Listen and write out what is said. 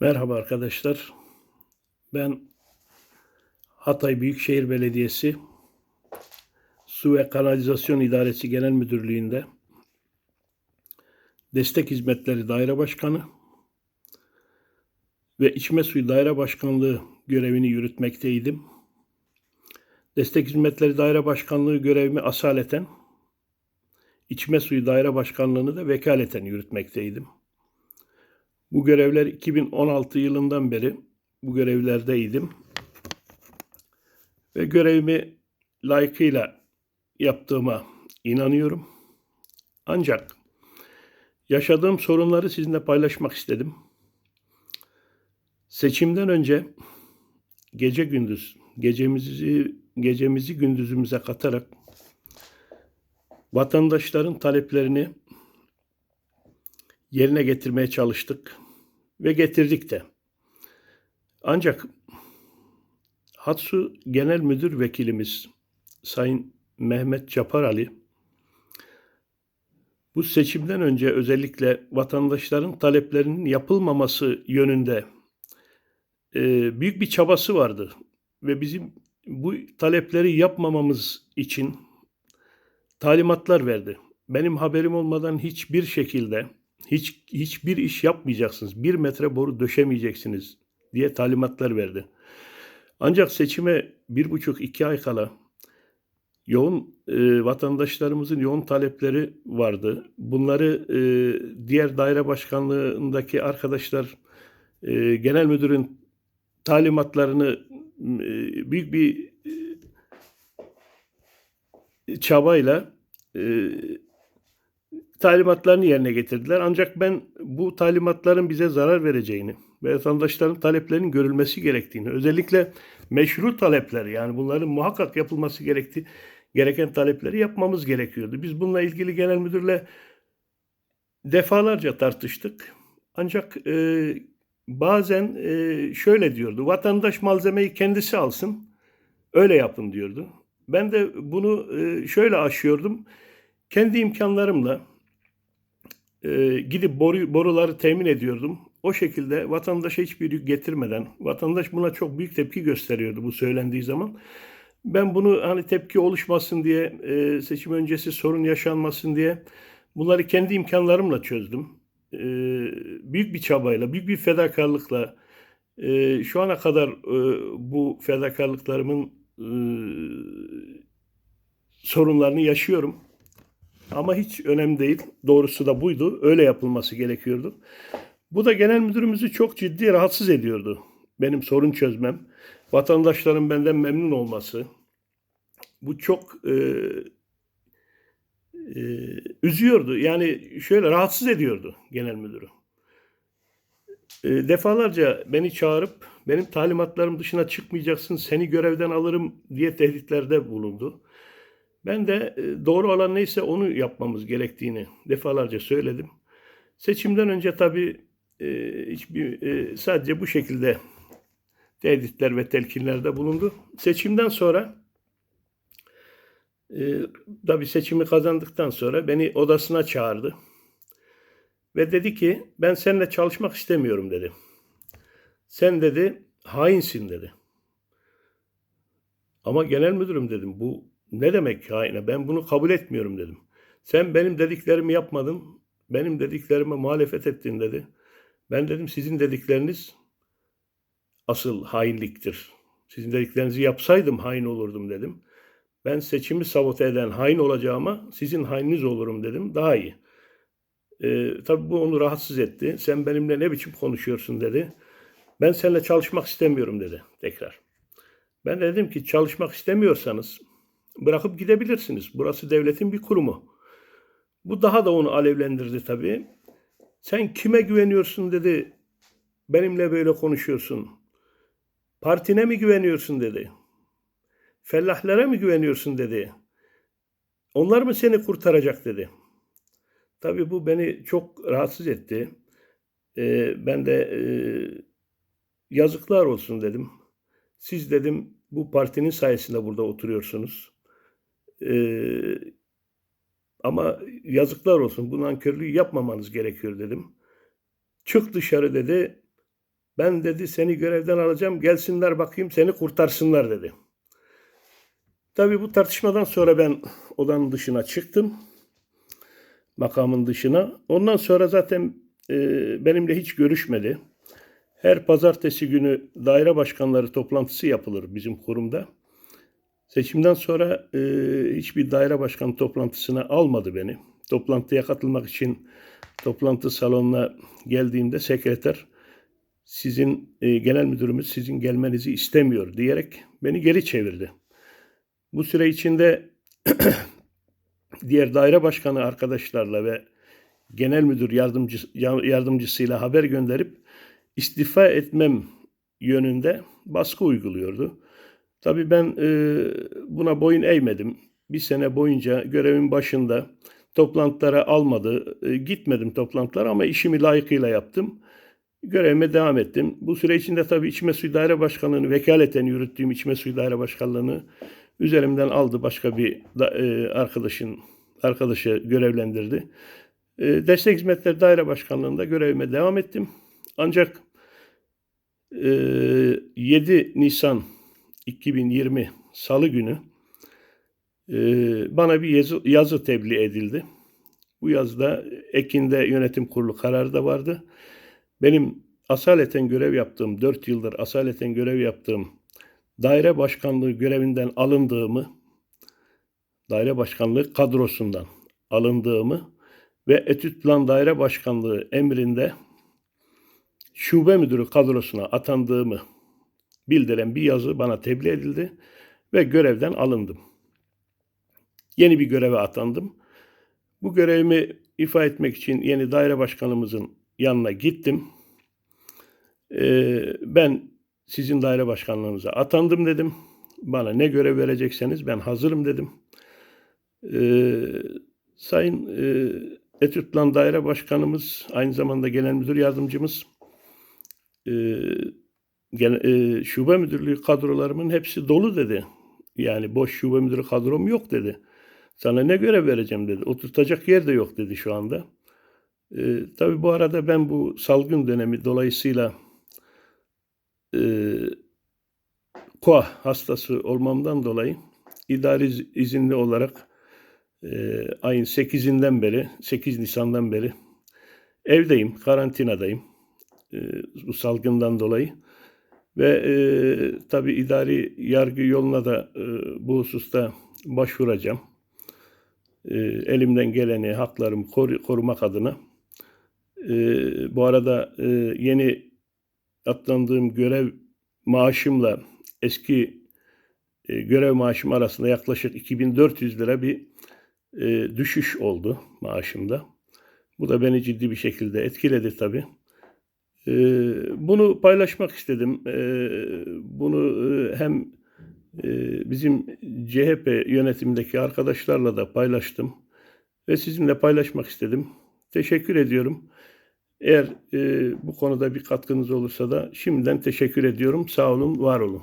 Merhaba arkadaşlar. Ben Hatay Büyükşehir Belediyesi Su ve Kanalizasyon İdaresi Genel Müdürlüğü'nde Destek Hizmetleri Daire Başkanı ve İçme Suyu Daire Başkanlığı görevini yürütmekteydim. Destek Hizmetleri Daire Başkanlığı görevimi asaleten, İçme Suyu Daire Başkanlığı'nı da vekaleten yürütmekteydim. Bu görevler 2016 yılından beri bu görevlerdeydim. Ve görevimi layıkıyla yaptığıma inanıyorum. Ancak yaşadığım sorunları sizinle paylaşmak istedim. Seçimden önce gece gündüz gecemizi gecemizi gündüzümüze katarak vatandaşların taleplerini yerine getirmeye çalıştık ve getirdik de. Ancak Hatsu Genel Müdür Vekilimiz Sayın Mehmet Capar Ali bu seçimden önce özellikle vatandaşların taleplerinin yapılmaması yönünde e, büyük bir çabası vardı ve bizim bu talepleri yapmamamız için talimatlar verdi. Benim haberim olmadan hiçbir şekilde hiç hiçbir iş yapmayacaksınız. Bir metre boru döşemeyeceksiniz diye talimatlar verdi. Ancak seçime bir buçuk iki ay kala yoğun e, vatandaşlarımızın yoğun talepleri vardı. Bunları e, diğer daire başkanlığındaki arkadaşlar e, genel müdürün talimatlarını e, büyük bir e, çabayla e, talimatlarını yerine getirdiler. Ancak ben bu talimatların bize zarar vereceğini ve vatandaşların taleplerinin görülmesi gerektiğini, özellikle meşru talepler yani bunların muhakkak yapılması gerektiği gereken talepleri yapmamız gerekiyordu. Biz bununla ilgili genel müdürle defalarca tartıştık. Ancak e, bazen e, şöyle diyordu. Vatandaş malzemeyi kendisi alsın. Öyle yapın diyordu. Ben de bunu e, şöyle aşıyordum. Kendi imkanlarımla e, gidip boru, boruları temin ediyordum. O şekilde vatandaşa hiçbir yük getirmeden, vatandaş buna çok büyük tepki gösteriyordu bu söylendiği zaman. Ben bunu hani tepki oluşmasın diye, e, seçim öncesi sorun yaşanmasın diye bunları kendi imkanlarımla çözdüm. E, büyük bir çabayla, büyük bir fedakarlıkla e, şu ana kadar e, bu fedakarlıklarımın sorunlarını yaşıyorum. Ama hiç önemli değil. Doğrusu da buydu. Öyle yapılması gerekiyordu. Bu da genel müdürümüzü çok ciddi rahatsız ediyordu. Benim sorun çözmem. Vatandaşların benden memnun olması. Bu çok e, e, üzüyordu. Yani şöyle rahatsız ediyordu genel müdürü. E, defalarca beni çağırıp benim talimatlarım dışına çıkmayacaksın, seni görevden alırım diye tehditlerde bulundu. Ben de e, doğru olan neyse onu yapmamız gerektiğini defalarca söyledim. Seçimden önce tabii e, hiçbir e, sadece bu şekilde tehditler ve telkinlerde bulundu. Seçimden sonra tabii seçimi kazandıktan sonra beni odasına çağırdı. Ve dedi ki ben seninle çalışmak istemiyorum dedi. Sen dedi hainsin dedi. Ama genel müdürüm dedim bu ne demek haine? Ben bunu kabul etmiyorum dedim. Sen benim dediklerimi yapmadın. Benim dediklerime muhalefet ettin dedi. Ben dedim sizin dedikleriniz asıl hainliktir. Sizin dediklerinizi yapsaydım hain olurdum dedim. Ben seçimi sabote eden hain olacağıma sizin haininiz olurum dedim. Daha iyi. Ee, tabii bu onu rahatsız etti. Sen benimle ne biçim konuşuyorsun dedi. Ben seninle çalışmak istemiyorum dedi tekrar. Ben de dedim ki çalışmak istemiyorsanız bırakıp gidebilirsiniz. Burası devletin bir kurumu. Bu daha da onu alevlendirdi tabii. Sen kime güveniyorsun dedi. Benimle böyle konuşuyorsun. Partine mi güveniyorsun dedi. Fellahlere mi güveniyorsun dedi. Onlar mı seni kurtaracak dedi. Tabii bu beni çok rahatsız etti. Ee, ben de e, yazıklar olsun dedim. Siz dedim bu partinin sayesinde burada oturuyorsunuz. Ama yazıklar olsun bu nankörlüğü yapmamanız gerekiyor dedim. Çık dışarı dedi. Ben dedi seni görevden alacağım. Gelsinler bakayım seni kurtarsınlar dedi. Tabii bu tartışmadan sonra ben odanın dışına çıktım. Makamın dışına. Ondan sonra zaten e, benimle hiç görüşmedi. Her pazartesi günü daire başkanları toplantısı yapılır bizim kurumda. Seçimden sonra e, hiçbir daire başkanı toplantısına almadı beni. Toplantıya katılmak için toplantı salonuna geldiğimde sekreter sizin e, genel müdürümüz sizin gelmenizi istemiyor diyerek beni geri çevirdi. Bu süre içinde diğer daire başkanı arkadaşlarla ve genel müdür yardımcı, yardımcısıyla haber gönderip istifa etmem yönünde baskı uyguluyordu. Tabii ben e, buna boyun eğmedim. Bir sene boyunca görevin başında toplantılara almadı. E, gitmedim toplantılara ama işimi layıkıyla yaptım. Görevime devam ettim. Bu süre içinde tabii İçme Suyu Daire Başkanlığı'nı vekaleten yürüttüğüm İçme Suyu Daire Başkanlığı'nı üzerimden aldı başka bir da, e, arkadaşın arkadaşı görevlendirdi. E, Destek Hizmetleri Daire Başkanlığı'nda görevime devam ettim. Ancak e, 7 Nisan 2020 Salı günü e, bana bir yazı, yazı tebliğ edildi. Bu yazıda Ekin'de yönetim kurulu kararı da vardı. Benim asaleten görev yaptığım, 4 yıldır asaleten görev yaptığım daire başkanlığı görevinden alındığımı, daire başkanlığı kadrosundan alındığımı ve etüt plan daire başkanlığı emrinde şube müdürü kadrosuna atandığımı bildiren bir yazı bana tebliğ edildi ve görevden alındım. Yeni bir göreve atandım. Bu görevimi ifa etmek için yeni daire başkanımızın yanına gittim. Ee, ben sizin daire başkanlığınıza atandım dedim. Bana ne görev verecekseniz ben hazırım dedim. Ee, Sayın e, Etütlan Daire Başkanımız, aynı zamanda Genel Müdür Yardımcımız, e, e, şube müdürlüğü kadrolarımın hepsi dolu dedi. Yani boş şube müdürü kadrom yok dedi. Sana ne görev vereceğim dedi. Oturtacak yer de yok dedi şu anda. E, tabii bu arada ben bu salgın dönemi dolayısıyla e, koa hastası olmamdan dolayı idari izinli olarak e, ayın 8'inden beri, 8 Nisan'dan beri evdeyim, karantinadayım e, bu salgından dolayı. Ve e, tabii idari yargı yoluna da e, bu hususta başvuracağım. E, elimden geleni, haklarımı koru, korumak adına. E, bu arada e, yeni atlandığım görev maaşımla eski e, görev maaşım arasında yaklaşık 2400 lira bir e, düşüş oldu maaşımda. Bu da beni ciddi bir şekilde etkiledi tabii. E, bunu paylaşmak istedim. E, bunu e, hem e, bizim CHP yönetimindeki arkadaşlarla da paylaştım ve sizinle paylaşmak istedim. Teşekkür ediyorum. Eğer e, bu konuda bir katkınız olursa da şimdiden teşekkür ediyorum. Sağ olun, var olun.